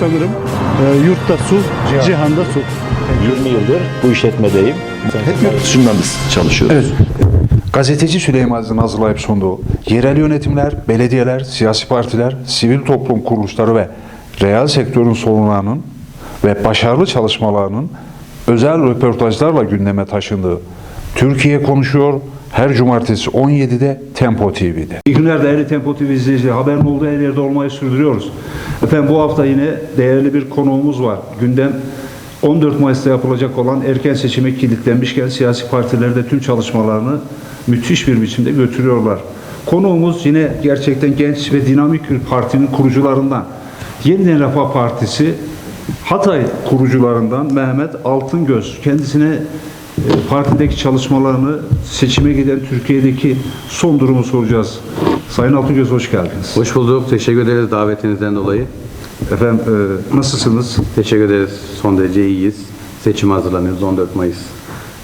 sanırım. E, yurtta su, cihanda su. 20 yıldır bu işletmedeyim. Hep yurt dışından biz çalışıyoruz. Evet. Gazeteci Süleyman'ın hazırlayıp sunduğu yerel yönetimler, belediyeler, siyasi partiler, sivil toplum kuruluşları ve reel sektörün sorunlarının ve başarılı çalışmalarının özel röportajlarla gündeme taşındığı Türkiye konuşuyor her cumartesi 17'de Tempo TV'de. İyi günler değerli Tempo TV izleyicileri. Haberin olduğu her yerde olmayı sürdürüyoruz. Efendim bu hafta yine değerli bir konuğumuz var. Gündem 14 Mayıs'ta yapılacak olan erken seçime kilitlenmişken siyasi partiler de tüm çalışmalarını müthiş bir biçimde götürüyorlar. Konuğumuz yine gerçekten genç ve dinamik bir partinin kurucularından. Yeniden Refah Partisi Hatay kurucularından Mehmet Altıngöz. Kendisine partideki çalışmalarını, seçime giden Türkiye'deki son durumu soracağız. Sayın Altıngöz hoş geldiniz. Hoş bulduk. Teşekkür ederiz davetinizden dolayı. Efendim e, nasılsınız? Teşekkür ederiz. Son derece iyiyiz. Seçime hazırlanıyoruz 14 Mayıs.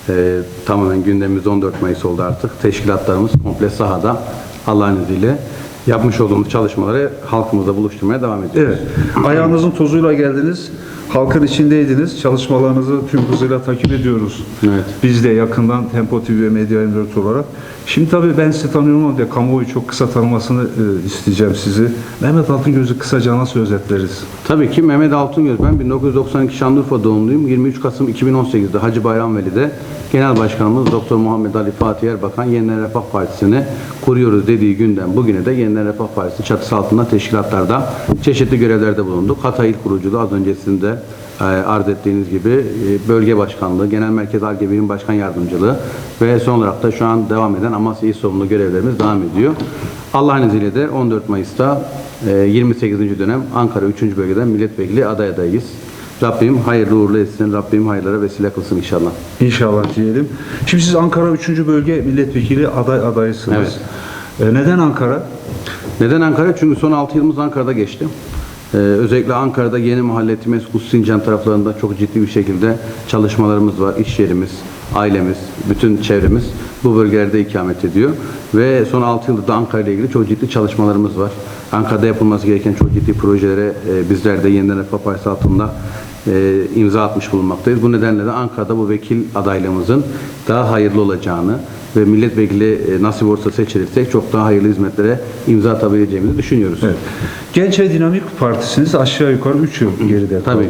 Ee, tamamen gündemimiz 14 Mayıs oldu artık. Teşkilatlarımız komple sahada Allah'ın izniyle yapmış olduğumuz çalışmaları halkımızla buluşturmaya devam ediyoruz. Evet. Ayağınızın tozuyla geldiniz. Halkın içindeydiniz. Çalışmalarınızı tüm hızıyla takip ediyoruz. Evet. Biz de yakından Tempo TV ve Medya 24 olarak. Şimdi tabii ben sizi tanıyorum ama de kamuoyu çok kısa tanımasını e, isteyeceğim sizi. Mehmet Altıngöz'ü kısaca nasıl özetleriz? Tabii ki Mehmet Altıngöz. Ben 1992 Şanlıurfa doğumluyum. 23 Kasım 2018'de Hacı Bayramveli'de Genel Başkanımız Doktor Muhammed Ali Fatih Erbakan Yeniden Refah Partisi'ni kuruyoruz dediği günden bugüne de Yeniden Refah Partisi çatısı altında teşkilatlarda çeşitli görevlerde bulunduk. Hatay İl Kuruculuğu az öncesinde e, arz ettiğiniz gibi e, bölge başkanlığı, genel merkez Arge Başkan Yardımcılığı ve son olarak da şu an devam eden Amasya İl Sorumlu görevlerimiz devam ediyor. Allah'ın izniyle de 14 Mayıs'ta e, 28. dönem Ankara 3. bölgeden milletvekili aday adayıyız. Rabbim hayırlı uğurlu etsin. Rabbim hayırlara vesile kılsın inşallah. İnşallah diyelim. Şimdi siz Ankara 3. Bölge Milletvekili aday adayısınız. E, neden Ankara? Neden Ankara? Çünkü son 6 yılımız Ankara'da geçti. Ee, özellikle Ankara'da yeni mahalle Timeskus Sincan taraflarında çok ciddi bir şekilde çalışmalarımız var. İş yerimiz, ailemiz, bütün çevremiz bu bölgelerde ikamet ediyor. Ve son 6 yıldır da Ankara ile ilgili çok ciddi çalışmalarımız var. Ankara'da yapılması gereken çok ciddi projelere e, bizler de Yeniden Refah Partisi altında e, imza atmış bulunmaktayız. Bu nedenle de Ankara'da bu vekil adaylığımızın daha hayırlı olacağını ve milletvekili e, nasip olursa seçilirsek çok daha hayırlı hizmetlere imza atabileceğimizi düşünüyoruz. Evet. Genç ve Dinamik Partisiniz aşağı yukarı 3 yıl geride Tabii.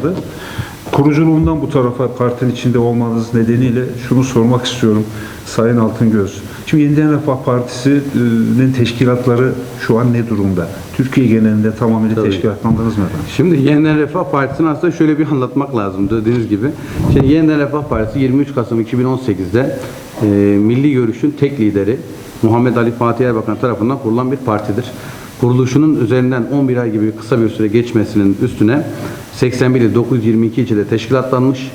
Kuruculuğundan bu tarafa partinin içinde olmanız nedeniyle şunu sormak istiyorum Sayın Altıngöz. Şimdi Yeniden Refah Partisi'nin teşkilatları şu an ne durumda? Türkiye genelinde tamamıyla teşkilatlandınız mı? Şimdi Yeniden Refah Partisi'ni aslında şöyle bir anlatmak lazım dediğiniz gibi. Şimdi Yeniden Refah Partisi 23 Kasım 2018'de e, Milli Görüş'ün tek lideri Muhammed Ali Fatih Erbakan tarafından kurulan bir partidir. Kuruluşunun üzerinden 11 ay gibi kısa bir süre geçmesinin üstüne 81 il 922 ilçede teşkilatlanmış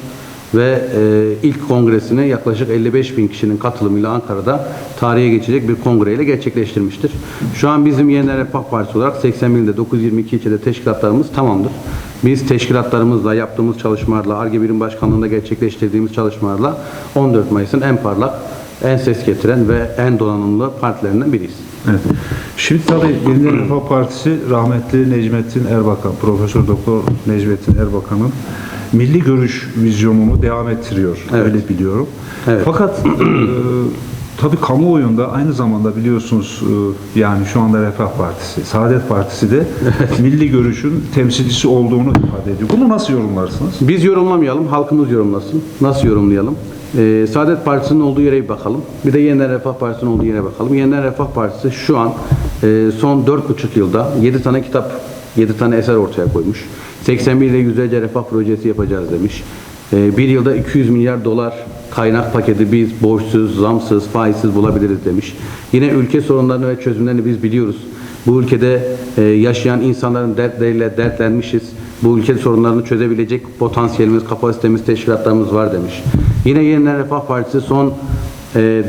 ve e, ilk kongresini yaklaşık 55 bin kişinin katılımıyla Ankara'da tarihe geçecek bir kongreyle gerçekleştirmiştir. Şu an bizim Yeniden Refah Partisi olarak 81 ilde 922 ilçede teşkilatlarımız tamamdır. Biz teşkilatlarımızla yaptığımız çalışmalarla, ARGE Birim Başkanlığı'nda gerçekleştirdiğimiz çalışmalarla 14 Mayıs'ın en parlak, en ses getiren ve en donanımlı partilerinden biriyiz. Evet. Şimdi tabii Yeniden Refah Partisi rahmetli Necmettin Erbakan, Profesör Doktor Necmettin Erbakan'ın milli görüş vizyonunu devam ettiriyor. Evet. Öyle biliyorum. Evet. Fakat e, tabii kamuoyunda aynı zamanda biliyorsunuz e, yani şu anda Refah Partisi, Saadet Partisi de milli görüşün temsilcisi olduğunu ifade ediyor. Bunu nasıl yorumlarsınız? Biz yorumlamayalım, halkımız yorumlasın. Nasıl yorumlayalım? Ee, Saadet Partisi'nin olduğu yere bir bakalım. Bir de Yeniden Refah Partisi'nin olduğu yere bakalım. Yeniden Refah Partisi şu an e, son 4,5 yılda 7 tane kitap, 7 tane eser ortaya koymuş. 81 ile yüzlerce refah projesi yapacağız demiş. E, bir yılda 200 milyar dolar kaynak paketi biz borçsuz, zamsız, faizsiz bulabiliriz demiş. Yine ülke sorunlarını ve çözümlerini biz biliyoruz. Bu ülkede e, yaşayan insanların dertleriyle dertlenmişiz. Bu ülke sorunlarını çözebilecek potansiyelimiz, kapasitemiz, teşkilatlarımız var demiş. Yine Yeniden Refah Partisi son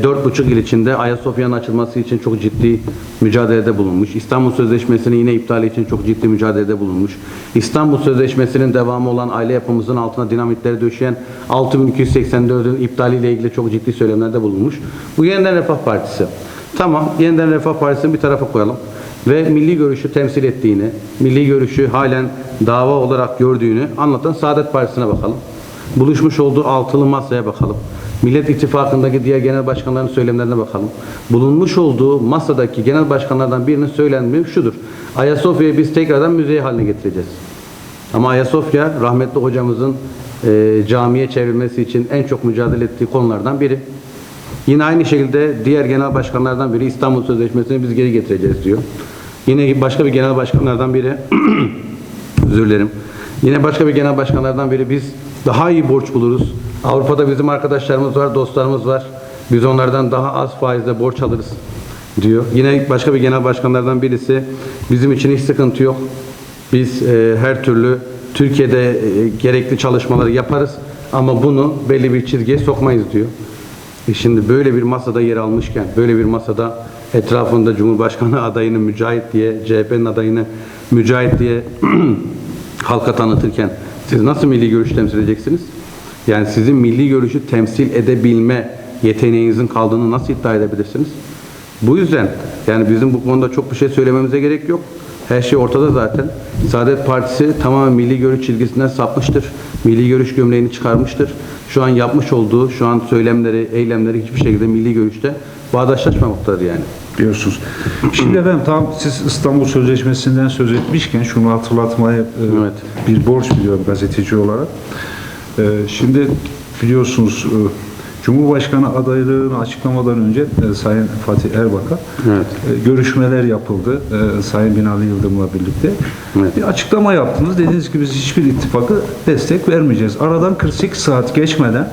dört buçuk yıl içinde Ayasofya'nın açılması için çok ciddi mücadelede bulunmuş. İstanbul Sözleşmesi'nin yine iptali için çok ciddi mücadelede bulunmuş. İstanbul Sözleşmesi'nin devamı olan aile yapımızın altına dinamitleri döşeyen 6284'ün iptaliyle ilgili çok ciddi söylemlerde bulunmuş. Bu Yeniden Refah Partisi. Tamam, yeniden Refah Partisi'ni bir tarafa koyalım. Ve milli görüşü temsil ettiğini, milli görüşü halen dava olarak gördüğünü anlatan Saadet Partisi'ne bakalım. Buluşmuş olduğu altılı masaya bakalım. Millet İttifakı'ndaki diğer genel başkanların söylemlerine bakalım. Bulunmuş olduğu masadaki genel başkanlardan birinin söylendiği şudur. Ayasofya'yı biz tekrardan müze haline getireceğiz. Ama Ayasofya rahmetli hocamızın e, camiye çevrilmesi için en çok mücadele ettiği konulardan biri. Yine aynı şekilde diğer genel başkanlardan biri İstanbul Sözleşmesi'ni biz geri getireceğiz diyor. Yine başka bir genel başkanlardan biri özür dilerim. Yine başka bir genel başkanlardan biri biz daha iyi borç buluruz. Avrupa'da bizim arkadaşlarımız var, dostlarımız var. Biz onlardan daha az faizle borç alırız diyor. Yine başka bir genel başkanlardan birisi bizim için hiç sıkıntı yok. Biz e, her türlü Türkiye'de e, gerekli çalışmaları yaparız ama bunu belli bir çizgiye sokmayız diyor. E şimdi böyle bir masada yer almışken, böyle bir masada etrafında Cumhurbaşkanı adayını Mücahit diye, CHP'nin adayını Mücahit diye halka tanıtırken siz nasıl milli görüş temsil edeceksiniz? Yani sizin milli görüşü temsil edebilme yeteneğinizin kaldığını nasıl iddia edebilirsiniz? Bu yüzden yani bizim bu konuda çok bir şey söylememize gerek yok. Her şey ortada zaten. Saadet Partisi tamamen milli görüş çizgisinden sapmıştır. Milli görüş gömleğini çıkarmıştır. Şu an yapmış olduğu, şu an söylemleri, eylemleri hiçbir şekilde milli görüşte bağdaşlaşmamaktadır yani. diyorsunuz. Şimdi efendim tam siz İstanbul Sözleşmesi'nden söz etmişken şunu hatırlatmayı e, Evet. bir borç biliyorum gazeteci olarak. E, şimdi biliyorsunuz e, Cumhurbaşkanı adaylığını açıklamadan önce e, Sayın Fatih Erbakan Evet. e, görüşmeler yapıldı e, Sayın Binali Yıldırım'la birlikte. Evet. Bir açıklama yaptınız. Dediniz ki biz hiçbir ittifakı destek vermeyeceğiz. Aradan 48 saat geçmeden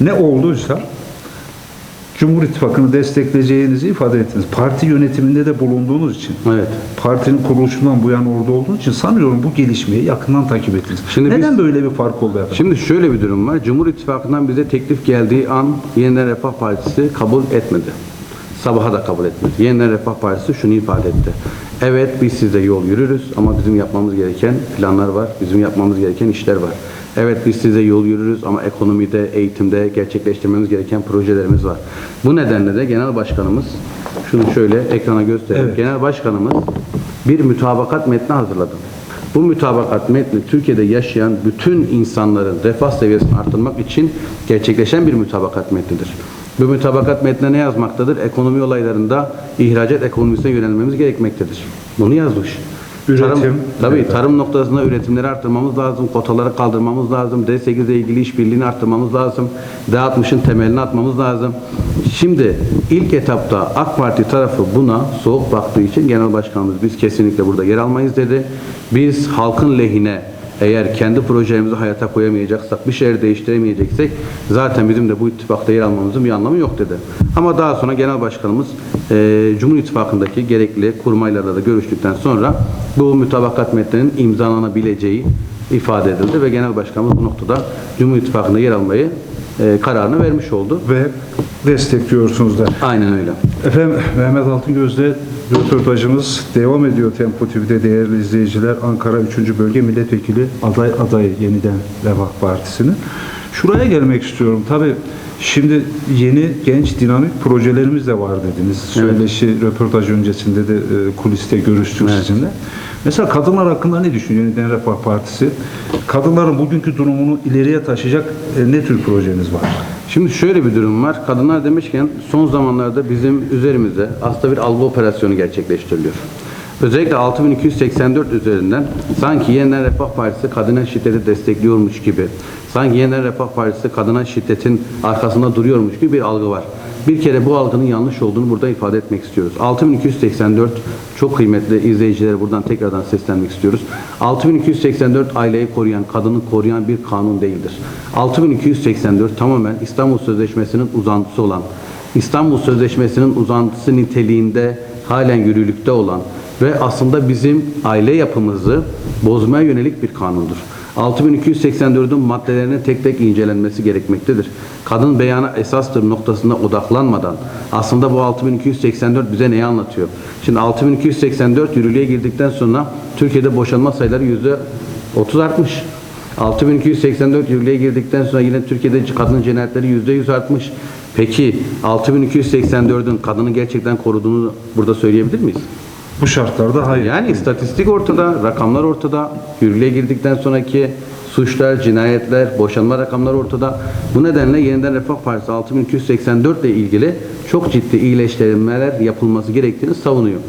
ne olduysa Cumhur İttifakı'nı destekleyeceğinizi ifade ettiniz. Parti yönetiminde de bulunduğunuz için. Evet. Partinin kuruluşundan bu yana orada olduğunuz için sanıyorum bu gelişmeyi yakından takip ettiniz. Şimdi Neden biz- böyle bir fark oldu efendim? Şimdi şöyle bir durum var. Cumhur İttifakı'ndan bize teklif geldiği an Yeniden Refah Partisi kabul etmedi. Sabaha da kabul etmedi. Yeniden Refah Partisi şunu ifade etti. Evet biz sizle yol yürürüz ama bizim yapmamız gereken planlar var. Bizim yapmamız gereken işler var. Evet biz size yol yürürüz ama ekonomide, eğitimde gerçekleştirmemiz gereken projelerimiz var. Bu nedenle de Genel Başkanımız şunu şöyle ekrana göstereyim. Evet. Genel Başkanımız bir mütabakat metni hazırladı. Bu mütabakat metni Türkiye'de yaşayan bütün insanların refah seviyesini artırmak için gerçekleşen bir mütabakat metnidir. Bu mütabakat metnine ne yazmaktadır? Ekonomi olaylarında ihracat ekonomisine yönelmemiz gerekmektedir. Bunu yazmış. Üretim. Tarım, tabii Evet. tarım noktasında üretimleri arttırmamız lazım, kotaları kaldırmamız lazım, D8 ile ilgili işbirliğini arttırmamız lazım, D60'ın temelini atmamız lazım. Şimdi ilk etapta AK Parti tarafı buna soğuk baktığı için Genel Başkanımız biz kesinlikle burada yer almayız dedi. Biz halkın lehine eğer kendi projemizi hayata koyamayacaksak, bir şeyleri değiştiremeyeceksek zaten bizim de bu ittifakta yer almamızın bir anlamı yok dedi. Ama daha sonra Genel Başkanımız e, Cumhur İttifakı'ndaki gerekli kurmaylarla da görüştükten sonra bu mütabakat metninin imzalanabileceği ifade edildi ve Genel Başkanımız bu noktada Cumhur İttifakı'nda yer almayı e, kararını vermiş oldu. Ve destekliyorsunuz da. Aynen öyle. Efendim Mehmet Altıngöz'de röportajımız devam ediyor Tempo TV'de değerli izleyiciler. Ankara 3. Bölge Milletvekili aday adayı yeniden Refah Partisi'nin. Şuraya gelmek istiyorum. Tabii şimdi yeni genç dinamik projelerimiz de var dediniz. Söyleşi röportaj öncesinde de e, kuliste görüştük Evet. sizinle. Mesela kadınlar hakkında ne düşünüyor Yeniden Refah Partisi? Kadınların bugünkü durumunu ileriye taşıyacak e, ne tür projeniz var? Şimdi şöyle bir durum var. Kadınlar demişken son zamanlarda bizim üzerimizde aslında bir algı operasyonu gerçekleştiriliyor. Özellikle 6284 üzerinden sanki Yeniden Refah Partisi kadına şiddeti destekliyormuş gibi, sanki Yeniden Refah Partisi kadına şiddetin arkasında duruyormuş gibi bir algı var. Bir kere bu algının yanlış olduğunu burada ifade etmek istiyoruz. 6284 çok kıymetli izleyicilere buradan tekrardan seslenmek istiyoruz. 6284 aileyi koruyan, kadını koruyan bir kanun değildir. 6284 tamamen İstanbul Sözleşmesi'nin uzantısı olan, İstanbul Sözleşmesi'nin uzantısı niteliğinde halen yürürlükte olan ve aslında bizim aile yapımızı bozmaya yönelik bir kanundur. 6284'ün maddelerinin tek tek incelenmesi gerekmektedir. Kadın beyana esastır noktasına odaklanmadan aslında bu 6284 bize neyi anlatıyor? Şimdi 6284 yürürlüğe girdikten sonra Türkiye'de boşanma sayıları yüzde 30 artmış. 6284 yürürlüğe girdikten sonra yine Türkiye'de kadın cinayetleri yüzde yüz artmış. Peki 6284'ün kadını gerçekten koruduğunu burada söyleyebilir miyiz? Bu şartlarda hayır. Yani istatistik ortada, rakamlar ortada. Yürürlüğe girdikten sonraki suçlar, cinayetler, boşanma rakamları ortada. Bu nedenle Yeniden Refah Partisi 6284 ile ilgili çok ciddi iyileştirmeler yapılması gerektiğini savunuyor.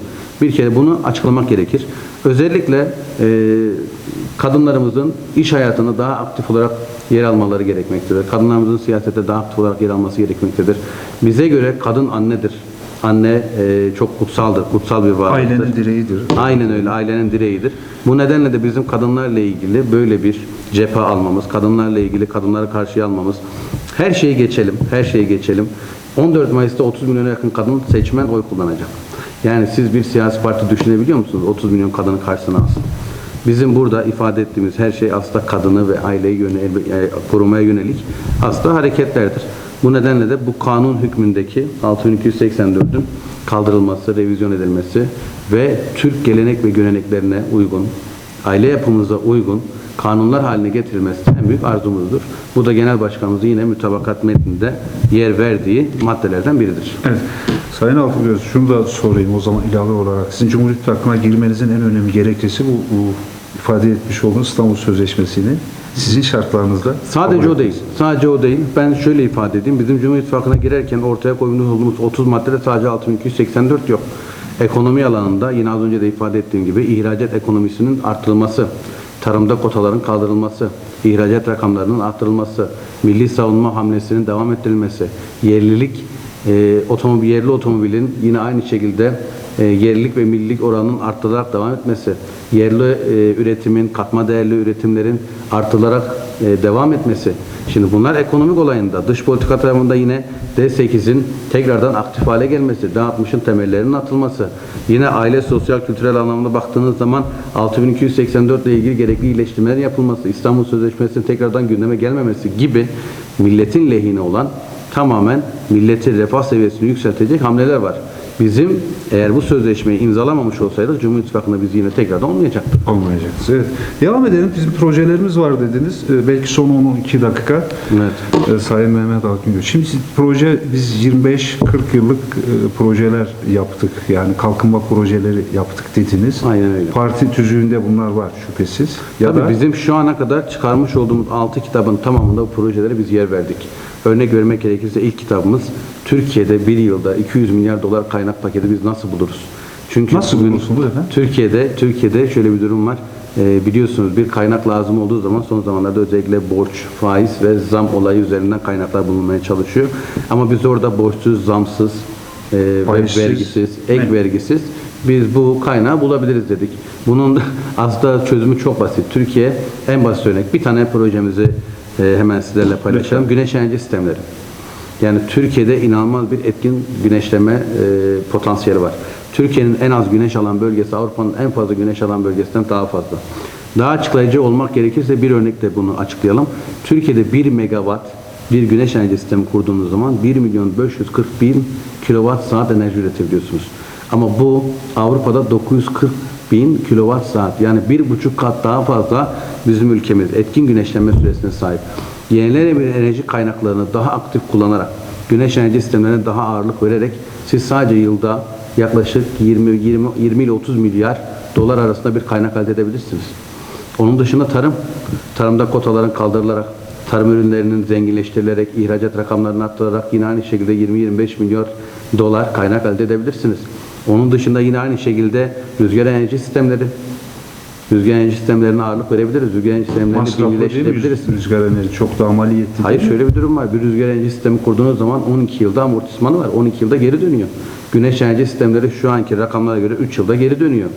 Bir kere bunu açıklamak gerekir. Özellikle e, kadınlarımızın iş hayatında daha aktif olarak yer almaları gerekmektedir. Kadınlarımızın siyasette daha aktif olarak yer alması gerekmektedir. Bize göre kadın annedir. Anne e, çok kutsaldır, kutsal bir varlıktır. Ailenin direğidir. Aynen öyle ailenin direğidir. Bu nedenle de bizim kadınlarla ilgili böyle bir cephe almamız, kadınlarla ilgili kadınları karşıya almamız, her şeyi geçelim, her şeyi geçelim. 14 Mayıs'ta 30 milyona yakın kadın seçmen oy kullanacak. Yani siz bir siyasi parti düşünebiliyor musunuz? 30 milyon kadını karşısına alsın. Bizim burada ifade ettiğimiz her şey aslında kadını ve aileyi yöne, e, korumaya yönelik aslında hareketlerdir. Bu nedenle de bu kanun hükmündeki 6284'ün kaldırılması, revizyon edilmesi ve Türk gelenek ve göreneklerine uygun, aile yapımıza uygun kanunlar haline getirilmesi en büyük arzumuzdur. Bu da genel başkanımızın yine mütabakat metninde yer verdiği maddelerden biridir. Evet. Sayın Altıgöz şunu da sorayım o zaman ilave olarak. Sizin Cumhuriyet İttifakı'na girmenizin en önemli gerekçesi bu, bu ifade etmiş olduğunuz İstanbul Sözleşmesi'ni sizin şartlarınızda Sadece o değil. Sadece o değil. Ben şöyle ifade edeyim. Bizim Cumhur İttifakı'na girerken ortaya koymuş olduğumuz 30 maddede sadece 6284 yok. Ekonomi alanında yine az önce de ifade ettiğim gibi ihracat ekonomisinin artırılması, tarımda kotaların kaldırılması, ihracat rakamlarının artırılması, milli savunma hamlesinin devam ettirilmesi, yerlilik e, otomobil, yerli otomobilin yine aynı şekilde e, yerlilik ve millilik oranının arttırılarak devam etmesi, yerli e, üretimin, katma değerli üretimlerin artılarak e, devam etmesi. Şimdi bunlar ekonomik olayında, dış politika tarafında yine D8'in tekrardan aktif hale gelmesi, D60'ın temellerinin atılması, yine aile, sosyal, kültürel anlamda baktığınız zaman 6284 ile ilgili gerekli iyileştirmelerin yapılması, İstanbul Sözleşmesi'nin tekrardan gündeme gelmemesi gibi milletin lehine olan tamamen milletin refah seviyesini yükseltecek hamleler var. Bizim eğer bu sözleşmeyi imzalamamış olsaydık Cumhur İttifakı'nda biz yine tekrardan olmayacaktık. olmayacak. Evet. Devam edelim. Bizim projelerimiz var dediniz. Ee, belki son 12 dakika. Evet. Ee, Sayın Mehmet Akgün. Şimdi proje biz 25-40 yıllık e, projeler yaptık. Yani kalkınma projeleri yaptık dediniz. Aynen öyle. Parti tüzüğünde bunlar var şüphesiz. Ya Tabii da bizim şu ana kadar çıkarmış olduğumuz 6 kitabın tamamında bu projelere biz yer verdik. Örnek vermek gerekirse ilk kitabımız Türkiye'de bir yılda 200 milyar dolar kaynak paketi biz nasıl buluruz? Çünkü Nasıl bugün efendim? Türkiye'de Türkiye'de şöyle bir durum var. Ee, biliyorsunuz bir kaynak lazım olduğu zaman son zamanlarda özellikle borç, faiz ve zam olayı üzerinden kaynaklar bulunmaya çalışıyor. Ama biz orada borçsuz, zamsız e, Faizsiz. vergisiz, ek Evet. vergisiz biz bu kaynağı bulabiliriz dedik. Bunun da aslında çözümü çok basit. Türkiye en basit örnek. Bir tane projemizi e, hemen sizlerle paylaşalım. Güneş enerji sistemleri. Yani Türkiye'de inanılmaz bir etkin güneşleme e, potansiyeli var. Türkiye'nin en az güneş alan bölgesi Avrupa'nın en fazla güneş alan bölgesinden daha fazla. Daha açıklayıcı olmak gerekirse bir örnekle bunu açıklayalım. Türkiye'de 1 megawatt bir güneş enerji sistemi kurduğunuz zaman 1 milyon 540 bin kilowatt saat enerji üretebiliyorsunuz. Ama bu Avrupa'da 940 bin kilowatt saat yani bir buçuk kat daha fazla bizim ülkemiz etkin güneşlenme süresine sahip. Yenilenebilir enerji kaynaklarını daha aktif kullanarak güneş enerji sistemlerine daha ağırlık vererek siz sadece yılda yaklaşık 20 20 20 ile 30 milyar dolar arasında bir kaynak elde edebilirsiniz. Onun dışında tarım, tarımda kotaların kaldırılarak, tarım ürünlerinin zenginleştirilerek, ihracat rakamlarını arttırarak yine aynı şekilde 20-25 milyar dolar kaynak elde edebilirsiniz. Onun dışında yine aynı şekilde rüzgar enerji sistemleri, rüzgar enerji sistemlerine ağırlık verebiliriz. Rüzgar enerji sistemlerini bilgileştirebiliriz. rüzgar enerji? Çok daha maliyetli Hayır değil şöyle bir durum var. Bir rüzgar enerji sistemi kurduğunuz zaman 12 yılda amortismanı var. 12 yılda geri dönüyor. Güneş enerji sistemleri şu anki rakamlara göre 3 yılda geri dönüyor.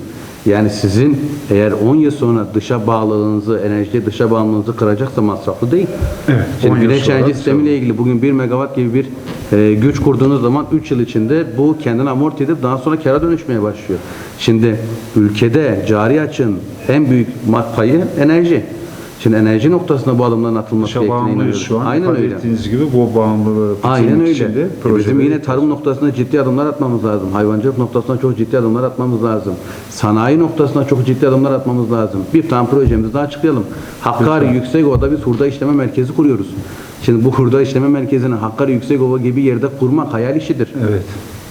Yani sizin eğer 10 yıl sonra dışa bağlılığınızı, enerjiye dışa bağımlılığınızı kıracaksa masraflı değil. Evet, 10 Şimdi güneş enerji sistemiyle ilgili bugün 1 megawatt gibi bir e, güç kurduğunuz zaman 3 yıl içinde bu kendini amorti edip daha sonra kara dönüşmeye başlıyor. Şimdi ülkede cari açın en büyük payı enerji. Şimdi enerji noktasında bu adımların atılması gerektiğine inanıyoruz. şu an. Aynen öyle. ettiğiniz gibi bu bağımlılığı Aynen öyle. için de E bizim yine tarım noktasında ciddi adımlar atmamız lazım. Hayvancılık noktasında çok ciddi adımlar atmamız lazım. Sanayi noktasında çok ciddi adımlar atmamız lazım. Bir tane projemizi daha açıklayalım. Hakkari Yüksekova'da biz hurda işleme merkezi kuruyoruz. Şimdi bu hurda işleme merkezini Hakkari Yüksekova gibi yerde kurmak hayal işidir. Evet.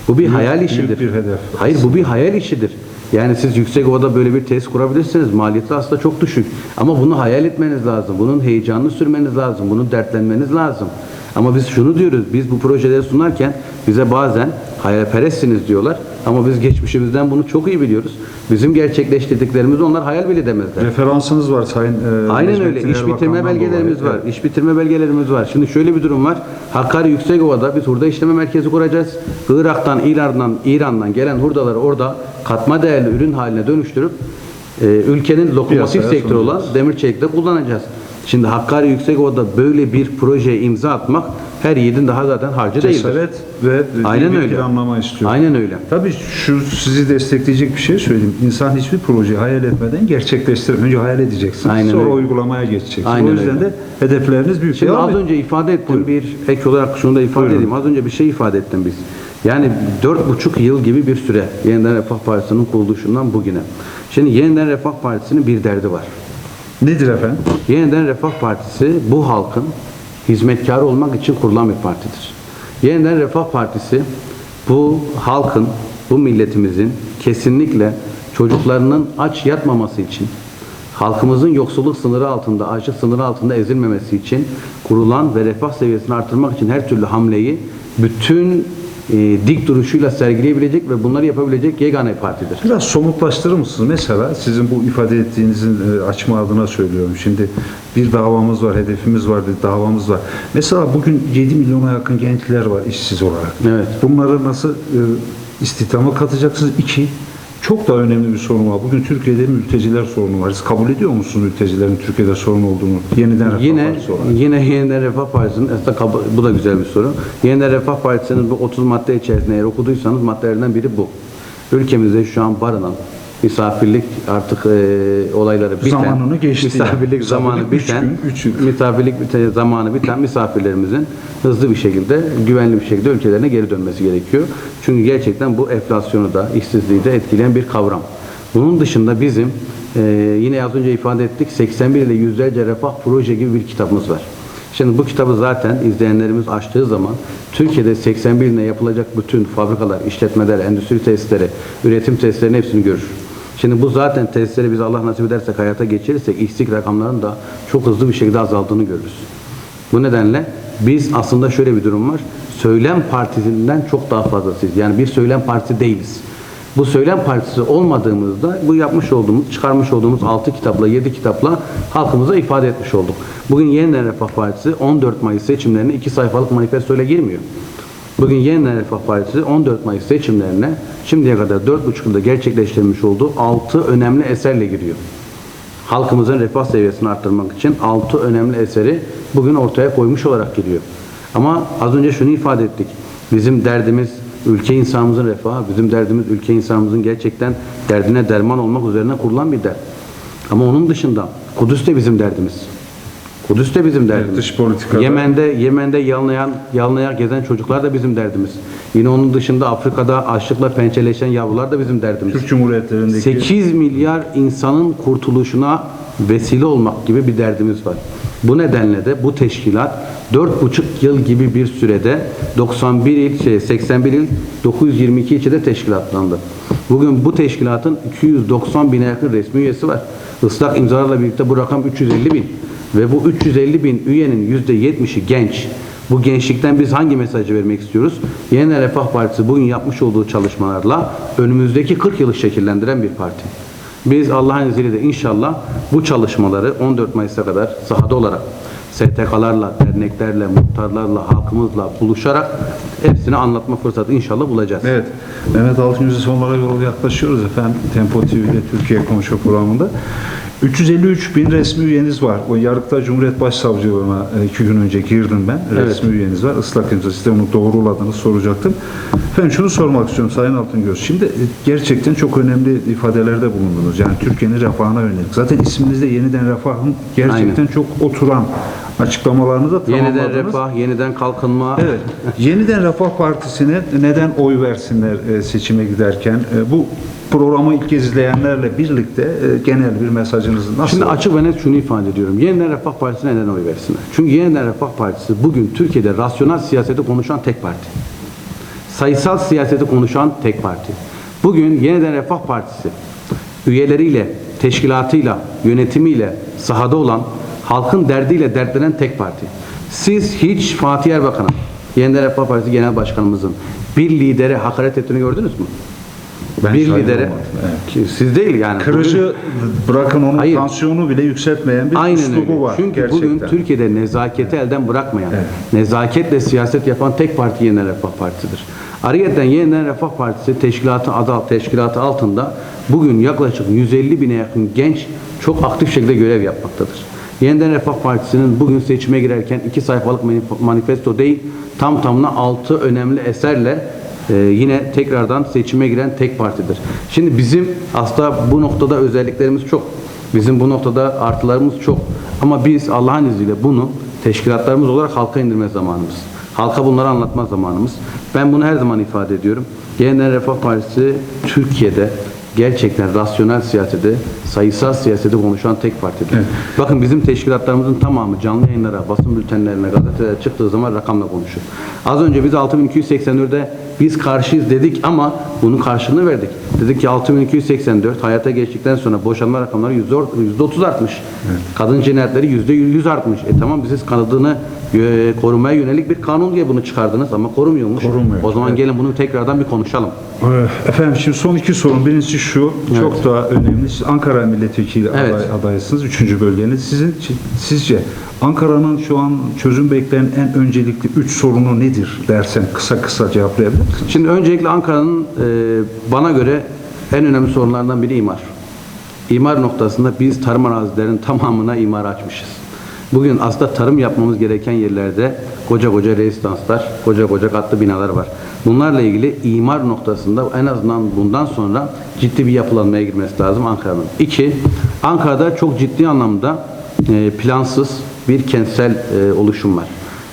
Bu bir Büyük- hayal büyük işidir. bir hedef. Hayır bu bir hayal işidir. Yani siz Yüksekova'da böyle bir tesis kurabilirsiniz. Maliyeti aslında çok düşük. Ama bunu hayal etmeniz lazım. Bunun heyecanını sürmeniz lazım. Bunun dertlenmeniz lazım. Ama biz şunu diyoruz. Biz bu projeleri sunarken bize bazen hayalperestsiniz diyorlar. Ama biz geçmişimizden bunu çok iyi biliyoruz. Bizim gerçekleştirdiklerimizi onlar hayal bile edemezler. Referansınız var Sayın e, Aynen öyle. İş bitirme belgelerimiz dolayı. var. İş bitirme belgelerimiz var. Şimdi şöyle bir durum var. Hakkari Yüksekova'da biz hurda işleme merkezi kuracağız. Irak'tan, İran'dan, İran'dan gelen hurdaları orada katma değerli ürün haline dönüştürüp e, ülkenin lokomotif sektörü olan demir çelikte kullanacağız. Şimdi Hakkari Yüksekova'da böyle bir projeye imza atmak her yiğidin daha zaten harcı değildir. Cesaret ve Aynen öyle. planlama istiyor. Aynen öyle. Tabii şu sizi destekleyecek bir şey söyleyeyim. İnsan hiçbir projeyi hayal etmeden gerçekleştirir. Önce hayal edeceksin. Aynen sonra öyle. uygulamaya geçeceksin. Aynen o yüzden öyle. de hedefleriniz büyük. Şimdi az et. önce ifade ettim bir ek olarak şunu da ifade Buyurun. edeyim. Az önce bir şey ifade ettim biz. Yani dört buçuk yıl gibi bir süre Yeniden Refah Partisi'nin kuruluşundan bugüne. Şimdi Yeniden Refah Partisi'nin bir derdi var. Nedir efendim? Yeniden Refah Partisi bu halkın hizmetkarı olmak için kurulan bir partidir. Yeniden Refah Partisi bu halkın, bu milletimizin kesinlikle çocuklarının aç yatmaması için, halkımızın yoksulluk sınırı altında, açlık sınırı altında ezilmemesi için kurulan ve refah seviyesini artırmak için her türlü hamleyi bütün e, dik duruşuyla sergileyebilecek ve bunları yapabilecek yegane partidir. Biraz somutlaştırır mısınız? Mesela sizin bu ifade ettiğinizin e, açma adına söylüyorum. Şimdi bir davamız var, hedefimiz var, bir davamız var. Mesela bugün 7 milyona yakın gençler var işsiz olarak. Evet. Bunları nasıl e, istihdama katacaksınız? İki, çok daha önemli bir sorun var. Bugün Türkiye'de mülteciler sorunu var. Siz kabul ediyor musunuz mültecilerin Türkiye'de sorun olduğunu? Yeniden Refah Yine Partisi olarak. yine Yeniden Refah Partisi'nin aslında kaba- bu da güzel bir soru. Yeniden Refah Partisi'nin bu 30 madde içerisinde eğer okuduysanız maddelerden biri bu. Ülkemizde şu an barınan misafirlik artık e, olayları biten Zamanını geçti misafirlik yani. zamanı üç biten gün, üç yıl. misafirlik bite- zamanı biten misafirlerimizin hızlı bir şekilde güvenli bir şekilde ülkelerine geri dönmesi gerekiyor. Çünkü gerçekten bu enflasyonu da işsizliği de etkileyen bir kavram. Bunun dışında bizim e, yine az önce ifade ettik 81 ile yüzlerce refah proje gibi bir kitabımız var. Şimdi bu kitabı zaten izleyenlerimiz açtığı zaman Türkiye'de 81 ile yapılacak bütün fabrikalar, işletmeler, endüstri tesisleri, üretim tesislerinin hepsini görür. Şimdi bu zaten tesisleri biz Allah nasip edersek hayata geçirirsek işsizlik rakamlarının da çok hızlı bir şekilde azaldığını görürüz. Bu nedenle biz aslında şöyle bir durum var. Söylem partisinden çok daha fazlasıyız. Yani bir söylem partisi değiliz. Bu söylem partisi olmadığımızda bu yapmış olduğumuz, çıkarmış olduğumuz 6 kitapla, 7 kitapla halkımıza ifade etmiş olduk. Bugün Yeniden Refah Partisi 14 Mayıs seçimlerine 2 sayfalık manifestoyla girmiyor. Bugün Yeniden Refah Partisi 14 Mayıs seçimlerine şimdiye kadar 4,5 yılda gerçekleştirmiş olduğu 6 önemli eserle giriyor halkımızın refah seviyesini arttırmak için altı önemli eseri bugün ortaya koymuş olarak geliyor. Ama az önce şunu ifade ettik. Bizim derdimiz ülke insanımızın refahı, bizim derdimiz ülke insanımızın gerçekten derdine derman olmak üzerine kurulan bir dert. Ama onun dışında Kudüs de bizim derdimiz. Kudüs de bizim derdimiz. dış politikada- Yemen'de Yemen'de yalnayan, yalnayan gezen çocuklar da bizim derdimiz. Yine onun dışında Afrika'da açlıkla pençeleşen yavrular da bizim derdimiz. Türk Cumhuriyetlerindeki 8 milyar insanın kurtuluşuna vesile olmak gibi bir derdimiz var. Bu nedenle de bu teşkilat 4,5 yıl gibi bir sürede 91 il, şey, 81 il, 922 ilçede teşkilatlandı. Bugün bu teşkilatın 290 bine yakın resmi üyesi var. Islak imzalarla birlikte bu rakam 350 bin. Ve bu 350 bin üyenin %70'i genç. Bu gençlikten biz hangi mesajı vermek istiyoruz? Yeniden Refah Partisi bugün yapmış olduğu çalışmalarla önümüzdeki 40 yılı şekillendiren bir parti. Biz Allah'ın izniyle de inşallah bu çalışmaları 14 Mayıs'a kadar sahada olarak STK'larla, derneklerle, muhtarlarla, halkımızla buluşarak hepsini anlatma fırsatı inşallah bulacağız. Evet. Mehmet Altınyüz'e sonlara doğru yaklaşıyoruz efendim. Tempo TV'de Türkiye Konuşuyor programında. 353 bin resmi üyeniz var. O Yargıtay Cumhuriyet Başsavcılığına e, iki gün önce girdim ben. Evet. Resmi üyeniz var. Islak imza size onu doğruladığını soracaktım. Efendim şunu sormak istiyorum Sayın Altıngöz. Şimdi e, gerçekten çok önemli ifadelerde bulundunuz. Yani Türkiye'nin refahına yönelik. Zaten isminizde yeniden refahın gerçekten Aynen. çok oturan Açıklamalarını da Yeniden refah, yeniden kalkınma. Evet. Yeniden Refah Partisi'ne neden oy versinler e, seçime giderken? E, bu programı ilk kez izleyenlerle birlikte e, genel bir mesajınızı nasıl? Şimdi açık ve net şunu ifade ediyorum. Yeniden Refah Partisi'ne neden oy versinler? Çünkü Yeniden Refah Partisi bugün Türkiye'de rasyonel siyaseti konuşan tek parti. Sayısal siyaseti konuşan tek parti. Bugün Yeniden Refah Partisi üyeleriyle, teşkilatıyla, yönetimiyle sahada olan, halkın derdiyle dertlenen tek parti. Siz hiç Fatih Erbakan'a, Yeniden Refah Partisi Genel Başkanımızın bir lidere hakaret ettiğini gördünüz mü? Ben bir lidere, olmadım, evet. siz değil yani. Kırıcı bırakın onun Hayır. tansiyonu bile yükseltmeyen bir Aynen üslubu öyle. var Çünkü gerçekten. bugün Türkiye'de nezaketi elden bırakmayan, nezaketle siyaset yapan tek parti Yeniden Refah Partisi'dir. Ayrıca Yeniden Refah Partisi teşkilatı adı teşkilatı altında bugün yaklaşık 150 bine yakın genç çok aktif şekilde görev yapmaktadır. Yeniden Refah Partisi'nin bugün seçime girerken iki sayfalık manif- manifesto değil, tam tamına altı önemli eserle ee, yine tekrardan seçime giren tek partidir. Şimdi bizim aslında bu noktada özelliklerimiz çok. Bizim bu noktada artılarımız çok. Ama biz Allah'ın izniyle bunu teşkilatlarımız olarak halka indirme zamanımız. Halka bunları anlatma zamanımız. Ben bunu her zaman ifade ediyorum. Yeniden Refah Partisi Türkiye'de gerçekten rasyonel siyaseti, sayısal siyaseti konuşan tek partidir. Bakın bizim teşkilatlarımızın tamamı canlı yayınlara, basın bültenlerine, gazetelere çıktığı zaman rakamla konuşur. Az önce biz 6284'e biz karşıyız dedik ama bunun karşılığını verdik. Dedik ki 6284 hayata geçtikten sonra boşanma rakamları %30 artmış. Kadın cinayetleri %100 artmış. E tamam siz kanadını e, korumaya yönelik bir kanun diye bunu çıkardınız ama korumuyormuş. Korumuyor, O zaman evet. gelin bunu tekrardan bir konuşalım. Ee, Efendim şimdi son iki sorun. Birincisi şu, çok daha önemli. Siz Ankara milletvekili Evet. aday, adaysınız. Üçüncü bölgeniz. Sizin sizce Ankara'nın şu an çözüm bekleyen en öncelikli üç sorunu nedir dersen kısa kısa cevaplayabilir misiniz? Şimdi öncelikle Ankara'nın e, bana göre en önemli sorunlarından biri imar. İmar noktasında biz tarım arazilerinin tamamına imar açmışız. Bugün aslında tarım yapmamız gereken yerlerde koca koca rezidanslar, koca koca katlı binalar var. Bunlarla ilgili imar noktasında en azından bundan sonra ciddi bir yapılanmaya girmesi lazım Ankara'nın. İki, Ankara'da çok ciddi anlamda e, plansız bir kentsel e, oluşum var.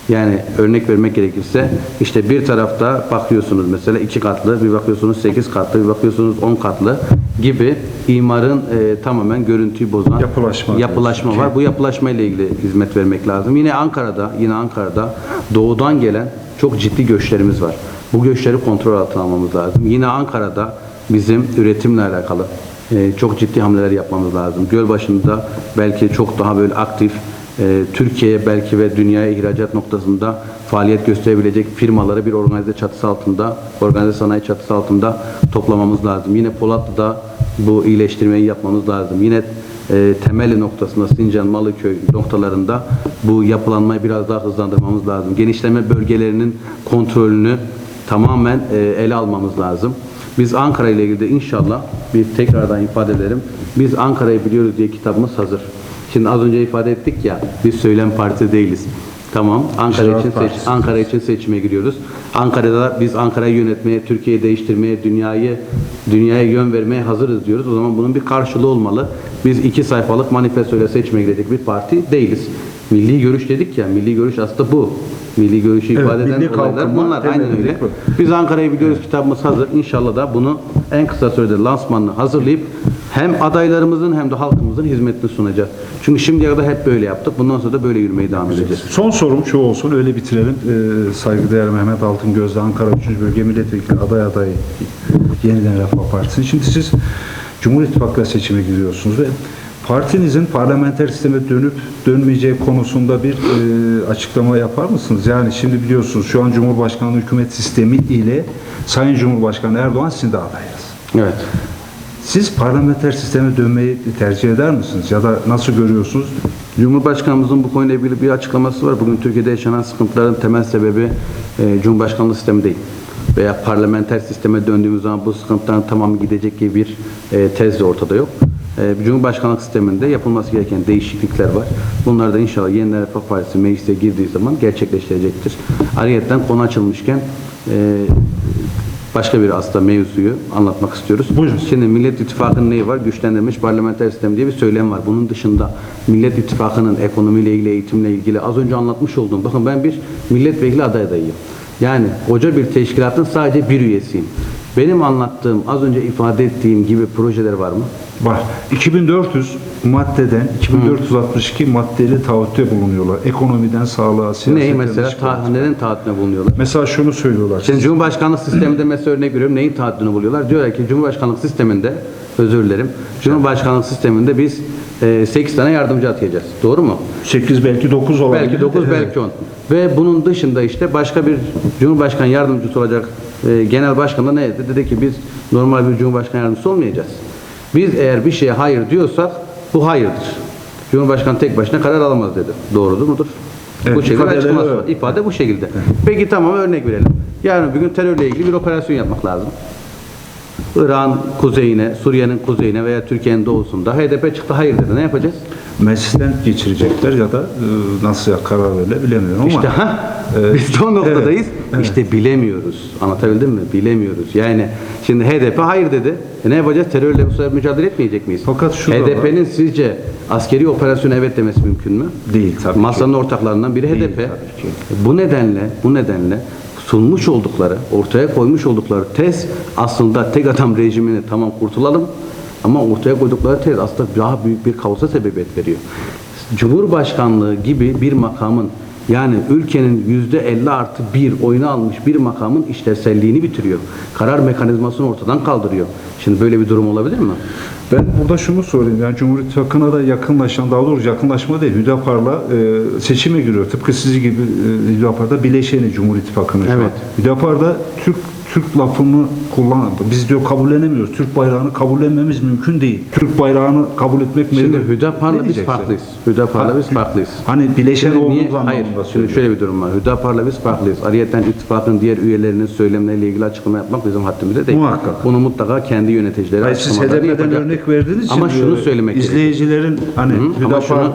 Yani örnek vermek gerekirse işte bir tarafta bakıyorsunuz mesela iki katlı, bir bakıyorsunuz sekiz katlı, bir bakıyorsunuz on katlı gibi imarın e, tamamen görüntüyü bozan Yapılaşma. yapılaşma var. Bu yapılaşma ile ilgili hizmet vermek lazım. Yine Ankara'da, yine Ankara'da doğudan gelen çok ciddi göçlerimiz var. Bu göçleri kontrol altına almamız lazım. Yine Ankara'da bizim üretimle alakalı e, çok ciddi hamleler yapmamız lazım. Gölbaşı'nda belki çok daha böyle aktif e, Türkiye'ye belki ve dünyaya ihracat noktasında faaliyet gösterebilecek firmaları bir organize çatısı altında, organize sanayi çatısı altında toplamamız lazım. Yine Polatlı'da bu iyileştirmeyi yapmamız lazım. Yine e, temeli noktasında Sincan, Malıköy noktalarında bu yapılanmayı biraz daha hızlandırmamız lazım. Genişleme bölgelerinin kontrolünü tamamen e, ele almamız lazım. Biz Ankara ile ilgili de inşallah bir tekrardan ifade ederim. Biz Ankara'yı biliyoruz diye kitabımız hazır. Şimdi az önce ifade ettik ya biz söylem parti değiliz. Tamam. Ankara için seç, partisi. Ankara için seçime giriyoruz. Ankara'da biz Ankara'yı yönetmeye, Türkiye'yi değiştirmeye, dünyayı dünyaya yön vermeye hazırız diyoruz. O zaman bunun bir karşılığı olmalı. Biz iki sayfalık manifestoyla seçime girecek bir parti değiliz. Milli görüş dedik ya, milli görüş aslında bu. Milli görüşü Evet, ifade eden olaylar bunlar. Aynen öyle. bu. Biz Ankara'yı biliyoruz kitabımız hazır. İnşallah da bunu en kısa sürede lansmanını hazırlayıp hem adaylarımızın hem de halkımızın hizmetini sunacağız. Çünkü şimdiye kadar hep böyle yaptık. Bundan sonra da böyle yürümeye devam edeceğiz. Son sorum şu olsun, öyle bitirelim. Ee, saygıdeğer Mehmet Altıngöz'de Ankara 3. Bölge Milletvekili aday adayı Yeniden Refah Partisi. Şimdi siz Cumhur İttifakı'yla seçime gidiyorsunuz ve partinizin parlamenter sisteme dönüp dönmeyeceği konusunda bir e, açıklama yapar mısınız? Yani şimdi biliyorsunuz şu an Cumhurbaşkanlığı hükümet sistemi ile Sayın Cumhurbaşkanı Erdoğan sizin de adayınız. Evet. Siz parlamenter sisteme dönmeyi tercih eder misiniz? Ya da nasıl görüyorsunuz? Cumhurbaşkanımızın bu konuyla ilgili bir açıklaması var. Bugün Türkiye'de yaşanan sıkıntıların temel sebebi e, Cumhurbaşkanlığı sistemi değil. Veya parlamenter sisteme döndüğümüz zaman bu sıkıntıların tamamı gidecek gibi bir e, tez de ortada yok. E, Cumhurbaşkanlık sisteminde yapılması gereken değişiklikler var. Bunlar da inşallah Yeniden Refah Partisi meclise girdiği zaman gerçekleştirecektir. Ayrıca konu açılmışken e, başka bir aslında mevzuyu anlatmak istiyoruz. Buyurun. Şimdi Millet İttifakı'nın neyi var? Güçlendirilmiş parlamenter sistem diye bir söylem var. Bunun dışında Millet İttifakı'nın ekonomiyle ilgili, eğitimle ilgili az önce anlatmış olduğum, bakın ben bir milletvekili aday adayıyım. Yani koca bir teşkilatın sadece bir üyesiyim. Benim anlattığım, az önce ifade ettiğim gibi projeler var mı? Var. 2400 maddeden 2462 maddeli taahhütte bulunuyorlar. Ekonomiden sağlığa, siyasetten, mesela? dış Ta, neden taahhütüne bulunuyorlar? Mesela şunu söylüyorlar. Şimdi Cumhurbaşkanlık sisteminde mesela örnek veriyorum neyin taahhütünü buluyorlar? Diyorlar ki Cumhurbaşkanlık sisteminde özür dilerim. Cumhurbaşkanlık sisteminde biz e, 8 tane yardımcı atayacağız. Doğru mu? 8 belki 9 olabilir. Belki 9 Evet. belki 10. Ve bunun dışında işte başka bir Cumhurbaşkanı yardımcısı olacak e, genel başkan da ne dedi? Dedi ki biz normal bir Cumhurbaşkanı yardımcısı olmayacağız. Biz eğer bir şeye hayır diyorsak bu hayırdır. Cumhurbaşkanı tek başına karar alamaz dedi. Doğrudur mudur? Evet, bu şekilde açıklaması var. İfade bu şekilde. Peki tamam örnek verelim. Yarın bir gün terörle ilgili bir operasyon yapmak lazım. İran kuzeyine, Suriye'nin kuzeyine veya Türkiye'nin doğusunda HDP çıktı hayır dedi. Ne yapacağız? Meclisten geçirecekler ya da e, nasıl karar verir bilemiyorum ama İşte ha e, biz de o noktadayız. evet, İşte bilemiyoruz. Anlatabildim mi? Bilemiyoruz. Yani şimdi HDP hayır dedi. E ne yapacağız? Terörle bu sefer mücadele etmeyecek miyiz? Fakat şu da HDP'nin sizce askeri operasyona evet demesi mümkün mü? Değil tabii ki. Masanın ortaklarından biri Değil HDP. tabii ki. Bu nedenle bu nedenle sunmuş oldukları, ortaya koymuş oldukları tez aslında tek adam rejimini tamam kurtulalım ama ortaya koydukları tez aslında daha büyük bir kaosa sebebiyet veriyor. Cumhurbaşkanlığı gibi bir makamın yani ülkenin yüzde 50 artı bir oyunu almış bir makamın işlevselliğini bitiriyor. Karar mekanizmasını ortadan kaldırıyor. Şimdi böyle bir durum olabilir mi? Ben burada şunu sorayım. Yani Cumhur İttifakı'na da yakınlaşan, daha doğrusu yakınlaşma değil, Hüdapar'la e, seçime giriyor. Tıpkı sizi gibi e, Hüdapar'da bileşeni Cumhur İttifakı'nın. Evet. Hüdapar'da Türk Türk lafını kullan. Biz diyor kabullenemiyoruz. Türk bayrağını kabullenmemiz mümkün değil. Türk bayrağını kabul etmek Şimdi. Hüdapar'la biz farklıyız. Hüdapar'la biz farklıyız. Hani bileşen Şimdi olduğumuz niye- anlamında Hayır, şimdi söylüyorum. şöyle bir durum var. Hüdapar'la biz farklıyız. Ariyetten ittifakın diğer üyelerinin söylemleriyle ilgili açıklama yapmak bizim haddimize değil. Muhakkak. Bunu mutlaka kendi yöneticileri Hayır, siz HDP'den örnek verdiğiniz için Ama şunu diyorum, söylemek izleyicilerin hani Hı, ama Hüdapar şunu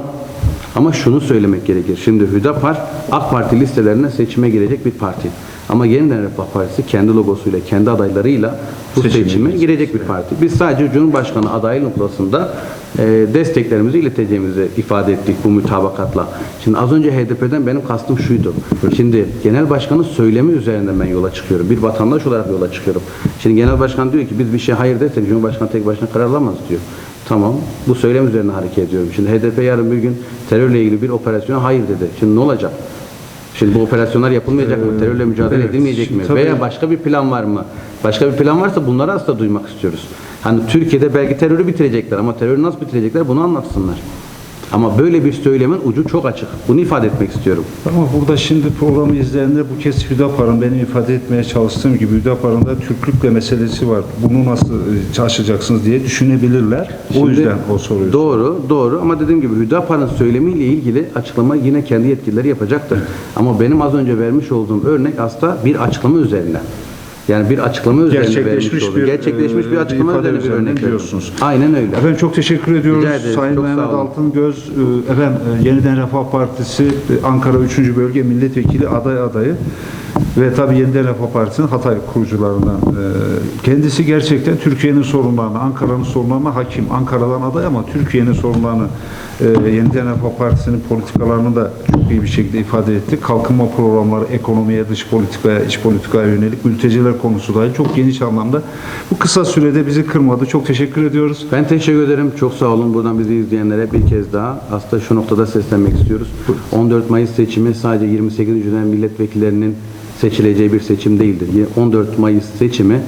ama şunu söylemek gerekir. Şimdi Hüdapar AK Parti listelerine seçime girecek bir parti. Ama Yeniden Refah Partisi kendi logosuyla, kendi adaylarıyla bu Seçime seçime girecek. bir parti. Biz sadece Cumhurbaşkanı adayı noktasında e, desteklerimizi ileteceğimizi ifade ettik bu mütabakatla. Şimdi az önce HDP'den benim kastım şuydu. Şimdi genel başkanın söylemi üzerinden ben yola çıkıyorum. Bir vatandaş olarak yola çıkıyorum. Şimdi genel başkan diyor ki biz bir şey hayır dersek Cumhurbaşkanı tek başına karar alamaz diyor. Tamam. Bu söylem üzerine hareket ediyorum. Şimdi HDP yarın bir gün terörle ilgili bir operasyona hayır dedi. Şimdi ne olacak? Şimdi bu operasyonlar yapılmayacak mı? Terörle mücadele evet. edilmeyecek mi? tabii- Veya başka bir plan var mı? Başka bir plan varsa bunları aslında duymak istiyoruz. Hani Türkiye'de belki terörü bitirecekler ama terörü nasıl bitirecekler bunu anlatsınlar. Ama böyle bir söylemin ucu çok açık. Bunu ifade etmek istiyorum. Ama burada şimdi programı izleyenler bu kez Hüdapar'ın benim ifade etmeye çalıştığım gibi Hüdapar'ın da Türklükle meselesi var. Bunu nasıl e, çalışacaksınız diye düşünebilirler. o Şimdi yüzden o soruyu Doğru, doğru ama dediğim gibi Hüdapar'ın söylemiyle ilgili açıklama yine kendi yetkilileri yapacaktır. Ama benim az önce vermiş olduğum örnek aslında bir açıklama üzerine. Yani bir açıklama üzerine Gerçekleşmiş bir, gerçekleşmiş e, bir açıklama ifade üzerine bir örnek diyorsunuz. Aynen öyle. Efendim çok teşekkür ediyoruz. Rica ederim, Sayın çok Mehmet. Altıngöz, e, efendim e, Yeniden Refah Partisi e, Ankara 3. Bölge Milletvekili aday adayı ve tabii Yeniden Refah Partisi'nin Hatay kurucularından. E, Kendisi gerçekten Türkiye'nin sorunlarına, Ankara'nın sorunlarına hakim. Ankara'dan aday ama Türkiye'nin sorunlarını e, Yeniden Refah Partisi'nin politikalarını da çok iyi bir şekilde ifade etti. Kalkınma programları, ekonomiye, dış politikaya, iç politikaya yönelik mülteciler konusu dahil çok geniş anlamda bu kısa sürede bizi kırmadı. Çok teşekkür ediyoruz. Ben teşekkür ederim. Çok sağ olun. Buradan bizi izleyenlere bir kez daha aslında şu noktada seslenmek istiyoruz. 14 Mayıs seçimi sadece 28. dönem milletvekillerinin seçileceği bir seçim değildir. 14 Mayıs seçimi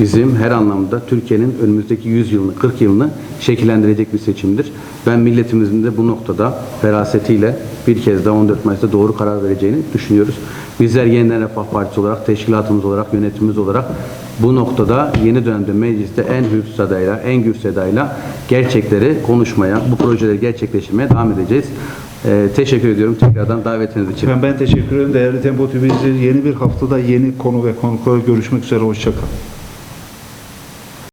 bizim her anlamda Türkiye'nin önümüzdeki 100 yılını, 40 yılını şekillendirecek bir seçimdir. Ben milletimizin de bu noktada ferasetiyle bir kez daha 14 Mayıs'ta doğru karar vereceğini düşünüyoruz. Bizler Yeniden Refah Partisi olarak, teşkilatımız olarak, yönetimimiz olarak bu noktada yeni dönemde mecliste en hür sadayla, en gür sedayla gerçekleri konuşmaya, bu projeleri gerçekleştirmeye devam edeceğiz. Ee, teşekkür ediyorum tekrardan davetiniz için. Ben, ben teşekkür ederim. Değerli Tempo TV izleyicileri, yeni bir haftada yeni konu ve konuklarla görüşmek üzere. Hoşçakalın.